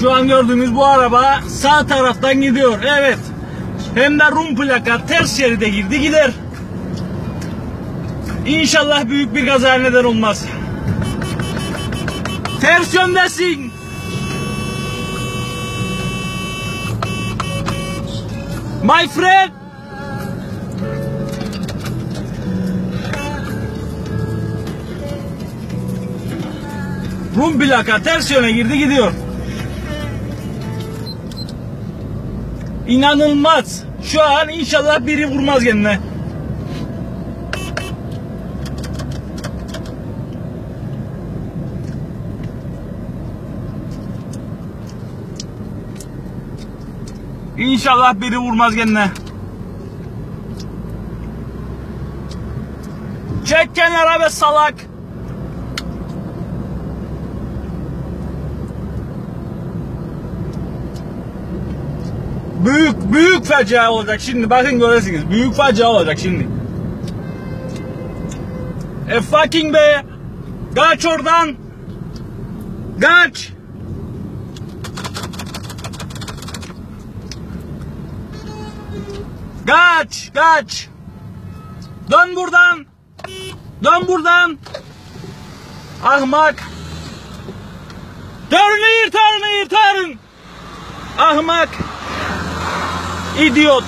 Şu an gördüğünüz bu araba sağ taraftan gidiyor. Evet. Hem de Rum plaka ters şeride girdi gider. İnşallah büyük bir kaza neden olmaz. Ters yöndesin. My friend. Rum plaka ters yöne girdi gidiyor. İnanılmaz. Şu an inşallah biri vurmaz kendine. İnşallah biri vurmaz kendine. Çek kenara be salak. Büyük büyük facia olacak şimdi bakın görürsünüz. Büyük facia olacak şimdi. E fucking be. Kaç oradan. Kaç. Kaç, kaç. Dön buradan. Dön buradan. Ahmak. Turn here, turn. Ahmak. İdiot.